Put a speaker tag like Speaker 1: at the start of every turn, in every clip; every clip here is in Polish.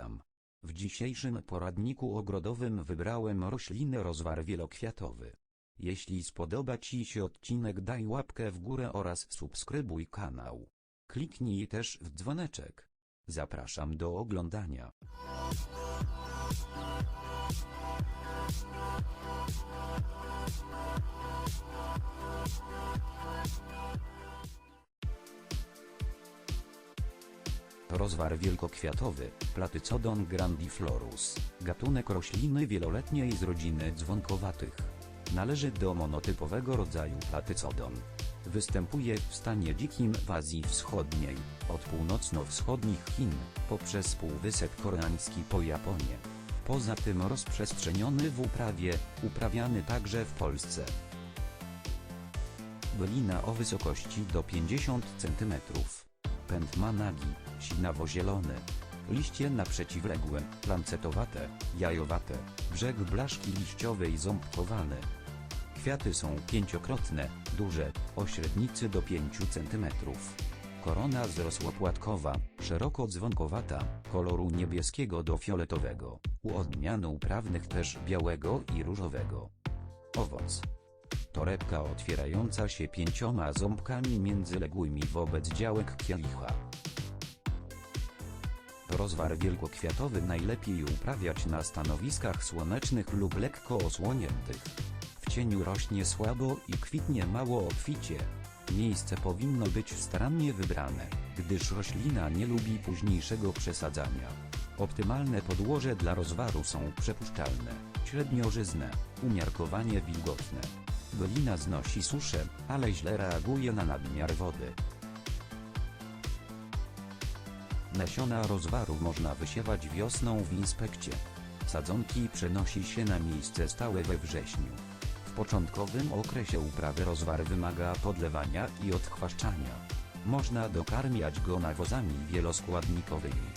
Speaker 1: Witam. W dzisiejszym poradniku ogrodowym wybrałem rośliny rozwar wielokwiatowy. Jeśli spodoba Ci się odcinek daj łapkę w górę oraz subskrybuj kanał. Kliknij też w dzwoneczek. Zapraszam do oglądania. Rozwar wielkokwiatowy, Platycodon grandiflorus, gatunek rośliny wieloletniej z rodziny dzwonkowatych. Należy do monotypowego rodzaju Platycodon. Występuje w stanie dzikim w Azji Wschodniej, od północno-wschodnich Chin, poprzez Półwysep Koreański po Japonię. Poza tym rozprzestrzeniony w uprawie, uprawiany także w Polsce. Bylina o wysokości do 50 cm. Pęd ma nagi, sinawo-zielony. Liście naprzeciwległe, lancetowate, jajowate, brzeg blaszki liściowej ząbkowany. Kwiaty są pięciokrotne, duże, o średnicy do 5 cm. Korona zrosłopłatkowa, szeroko dzwonkowata, koloru niebieskiego do fioletowego, u odmian uprawnych też białego i różowego. Owoc. Torebka otwierająca się pięcioma ząbkami międzyległymi wobec działek kielicha. Rozwar wielkokwiatowy najlepiej uprawiać na stanowiskach słonecznych lub lekko osłoniętych. W cieniu rośnie słabo i kwitnie mało obficie. Miejsce powinno być starannie wybrane, gdyż roślina nie lubi późniejszego przesadzania. Optymalne podłoże dla rozwaru są przepuszczalne, średniożyzne, umiarkowanie wilgotne. Bylina znosi suszę, ale źle reaguje na nadmiar wody. Nasiona rozwaru można wysiewać wiosną w inspekcie. Sadzonki przenosi się na miejsce stałe we wrześniu. W początkowym okresie uprawy rozwar wymaga podlewania i odchwaszczania. Można dokarmiać go nawozami wieloskładnikowymi.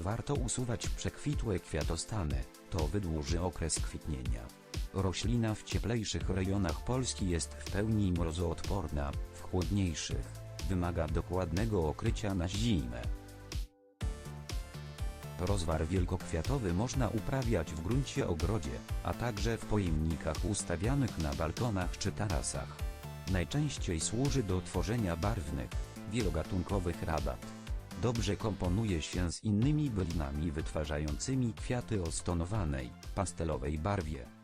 Speaker 1: Warto usuwać przekwitłe kwiatostany, to wydłuży okres kwitnienia. Roślina w cieplejszych rejonach Polski jest w pełni mrozoodporna, w chłodniejszych wymaga dokładnego okrycia na zimę. Rozwar wielkokwiatowy można uprawiać w gruncie ogrodzie, a także w pojemnikach ustawianych na balkonach czy tarasach. Najczęściej służy do tworzenia barwnych, wielogatunkowych rabat. Dobrze komponuje się z innymi bylinami wytwarzającymi kwiaty o stonowanej, pastelowej barwie.